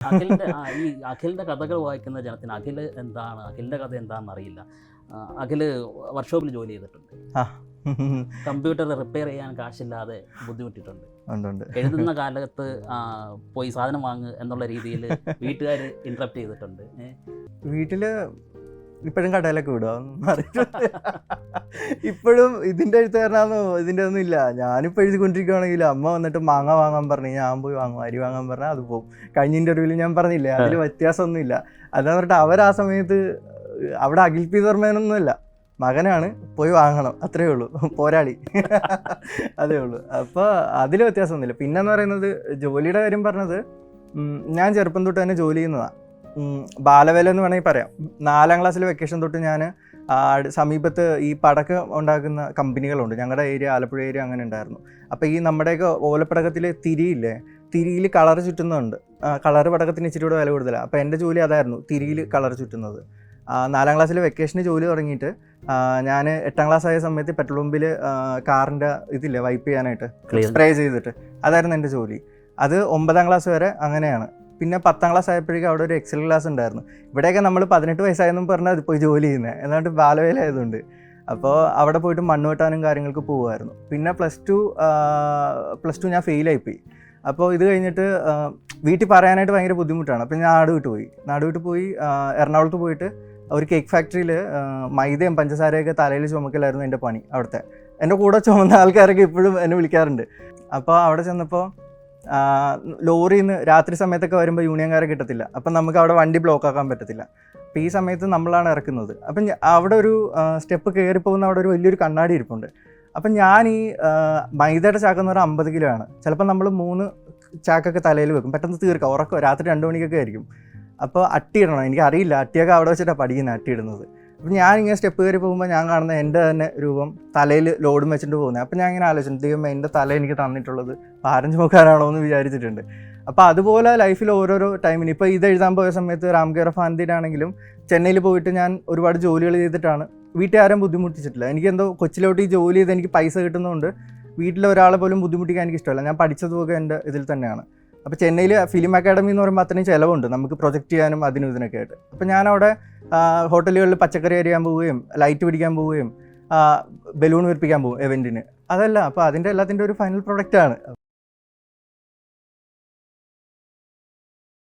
അഖിലിന്റെ ആ, ഈ അഖിലിന്റെ കഥകൾ വായിക്കുന്ന ജനത്തിന് അഖിൽ എന്താണ് അഖിലിന്റെ കഥ എന്താണെന്ന് അറിയില്ല. അഖിൽ വർക്ക്ഷോപ്പിൽ ജോലി ചെയ്തിട്ടുണ്ട്. കമ്പ്യൂട്ടർ റിപ്പയർ ചെയ്യാൻ കാശില്ലാതെ ബുദ്ധിമുട്ടിട്ടുണ്ട് എഴുതുന്ന കാലത്ത് പോയി സാധനം വാങ്ങുക എന്നുള്ള രീതിയിൽ വീട്ടുകാർ ഇന്ററപ്റ്റ് ചെയ്തിട്ടുണ്ട്. വീട്ടിൽ ഇപ്പോഴും കടയിലൊക്കെ വിടുക ഇപ്പോഴും ഇതിന്റെ എഴുത്തുകാരനാന്നോ ഇതിന്റെ ഒന്നും ഇല്ല. ഞാനിപ്പോൾ എഴുതിക്കൊണ്ടിരിക്കുകയാണെങ്കിൽ അമ്മ വന്നിട്ട് മാങ്ങ വാങ്ങാൻ പറഞ്ഞു ഞാൻ പോയി വാങ്ങും അരി വാങ്ങാൻ പറഞ്ഞാൽ അത് പോകും കഴിഞ്ഞ ഇന്റർവ്യൂവിൽ ഞാൻ പറഞ്ഞില്ലേ അതിൽ വ്യത്യാസമൊന്നുമില്ല അതെന്ന് പറഞ്ഞിട്ട് അവർ ആ സമയത്ത് അവിടെ അഖിൽ പി ധർമ്മേനൊന്നുമില്ല മകനാണ് പോയി വാങ്ങണം അത്രേ ഉള്ളൂ. പോരാളി. അതേ ഉള്ളൂ. അപ്പോൾ അതിൽ വ്യത്യാസമൊന്നുമില്ല. പിന്നെന്ന് പറയുന്നത് ജോലിയുടെ കാര്യം പറഞ്ഞത് ഞാൻ ചെറുപ്പം തൊട്ട് തന്നെ ജോലി ചെയ്യുന്നതാണ് ബാലവേല എന്ന് വേണമെങ്കിൽ പറയാം. നാലാം ക്ലാസ്സിലെ വെക്കേഷൻ തൊട്ട് ഞാൻ സമീപത്ത് ഈ പടക്ക ഉണ്ടാക്കുന്ന കമ്പനികളുണ്ട്. ഞങ്ങളുടെ ഏരിയ ആലപ്പുഴ ഏരിയ അങ്ങനെ ഉണ്ടായിരുന്നു. അപ്പോൾ ഈ നമ്മുടെയൊക്കെ ഓലപ്പടക്കത്തിൽ തിരിയില്ലേ തിരിയിൽ കളർ ചുറ്റുന്നുണ്ട്. കളർ പടക്കത്തിന് ഇച്ചിരി കൂടെ വില കൂടുതലാണ് അപ്പോൾ എന്റെ ജോലി അതായിരുന്നു തിരിയിൽ കളർ ചുറ്റുന്നത്. നാലാം ക്ലാസ്സിൽ വെക്കേഷന് ജോലി തുടങ്ങിയിട്ട് ഞാൻ എട്ടാം ക്ലാസ് ആയ സമയത്ത് പെട്രോൾ പമ്പിൽ കാറിന്റെ ഇതില്ലേ വൈപ്പ് ചെയ്യാനായിട്ട്. സ്പ്രേ ചെയ്തിട്ട് അതായിരുന്നു എന്റെ ജോലി. അത് ഒമ്പതാം ക്ലാസ് വരെ അങ്ങനെയാണ്. പിന്നെ പത്താം ക്ലാസ് ആയപ്പോഴേക്കും അവിടെ ഒരു എക്സൽ ക്ലാസ് ഉണ്ടായിരുന്നു. ഇവിടെയൊക്കെ നമ്മൾ പതിനെട്ട് വയസ്സായെന്നും പറഞ്ഞാൽ അത് പോയി ജോലി ചെയ്യുന്നത് എന്നിട്ട് ബാലവേല ആയതുകൊണ്ട് അപ്പോൾ അവിടെ പോയിട്ട് മണ്ണ് വെട്ടാനും കാര്യങ്ങൾക്ക് പോകുമായിരുന്നു പിന്നെ പ്ലസ് ടു പ്ലസ് ടു ഞാൻ ഫെയിലായിപ്പോയി അപ്പോൾ ഇത് കഴിഞ്ഞിട്ട് വീട്ടിൽ പറയാനായിട്ട് ഭയങ്കര ബുദ്ധിമുട്ടാണ്. അപ്പോൾ ഞാൻ നാട് വിട്ട് പോയി. നാട് വിട്ട് പോയി എറണാകുളത്ത് പോയിട്ട് ഒരു കേക്ക് ഫാക്ടറിയിൽ മൈദയും പഞ്ചസാരയൊക്കെ തലയിൽ ചുമക്കലായിരുന്നു എന്റെ പണി അവിടുത്തെ. എന്റെ കൂടെ ചുമന്ന ആൾക്കാരൊക്കെ ഇപ്പോഴും എന്നെ വിളിക്കാറുണ്ട്. അപ്പോൾ അവിടെ ചെന്നപ്പോൾ ലോറിയിൽ നിന്ന് രാത്രി സമയത്തൊക്കെ വരുമ്പോൾ യൂണിയൻകാരെ കിട്ടത്തില്ല. അപ്പം നമുക്ക് അവിടെ വണ്ടി ബ്ലോക്ക് ആക്കാൻ പറ്റത്തില്ല. അപ്പോൾ ഈ സമയത്ത് നമ്മളാണ് ഇറക്കുന്നത്. അപ്പം അവിടെ ഒരു സ്റ്റെപ്പ് കയറി പോകുന്ന അവിടെ ഒരു വലിയൊരു കണ്ണാടി ഇരിപ്പുണ്ട്. അപ്പം ഞാൻ ഈ മൈദയുടെ ചാക്ക് എന്ന് പറഞ്ഞാൽ അമ്പത് കിലോ ആണ്. ചിലപ്പോൾ നമ്മൾ മൂന്ന് ചാക്കൊക്കെ തലയിൽ വെക്കും. പെട്ടെന്ന് തീർക്കാം. ഉറക്കം രാത്രി രണ്ട് മണിക്കൊക്കെ ആയിരിക്കും. അപ്പോൾ അട്ടിയിടണം എനിക്കറിയില്ല. അട്ടിയൊക്കെ അവിടെ വെച്ചിട്ടാണ് പഠിക്കുന്നത് അട്ടിയിടുന്നത് അപ്പം ഞാൻ ഇങ്ങനെ സ്റ്റെപ്പ് കയറി പോകുമ്പോൾ ഞാൻ കാണുന്ന എന്റെ തന്നെ രൂപം തലയിൽ ലോഡും വെച്ചിട്ട് പോകുന്നത് അപ്പം ഞാൻ ഇങ്ങനെ ആലോചിച്ചു ദൈവം എന്റെ തല എനിക്ക് തന്നിട്ടുള്ളത് പാരഞ്ച് നോക്കാനാണോ എന്ന് വിചാരിച്ചിട്ടുണ്ട്. അപ്പോൾ അതുപോലെ ലൈഫിൽ ഓരോരോ ടൈമിന് ഇപ്പോൾ ഇത് എഴുതാൻ പോയ സമയത്ത് രാം കെയർ ആണെങ്കിലും ചെന്നൈയിൽ പോയിട്ട് ഞാൻ ഒരുപാട് ജോലികൾ ചെയ്തിട്ടാണ് വീട്ടുകാരും ബുദ്ധിമുട്ടിച്ചിട്ടില്ല. എനിക്കെന്തോ കൊച്ചിലോട്ട് ഈ ജോലി ചെയ്ത് എനിക്ക് പൈസ കിട്ടുന്നതുകൊണ്ട് വീട്ടിലെ ഒരാളെ പോലും ബുദ്ധിമുട്ടിക്കാൻ എനിക്ക് ഇഷ്ടമല്ല. ഞാൻ പഠിച്ചതുമൊക്കെ എന്റെ ഇതിൽ തന്നെയാണ്. അപ്പോൾ ചെന്നൈയിൽ ഫിലിം അക്കാഡമി എന്ന് പറയുമ്പോൾ അത്രയും ചിലവുണ്ട്. നമുക്ക് പ്രൊജക്റ്റ് ചെയ്യാനും അതിനും ഇതിനൊക്കെ ആയിട്ട്. അപ്പോൾ ഞാനവിടെ ഹോട്ടലുകളിൽ പച്ചക്കറി അരിയാൻ പോവുകയും ലൈറ്റ് പിടിക്കാൻ പോവുകയും ബലൂൺ വിൽപ്പിക്കാൻ പോകും എവന്റിന് അതല്ല അപ്പോൾ അതിന്റെ എല്ലാത്തിന്റെ ഒരു ഫൈനൽ പ്രൊഡക്റ്റാണ്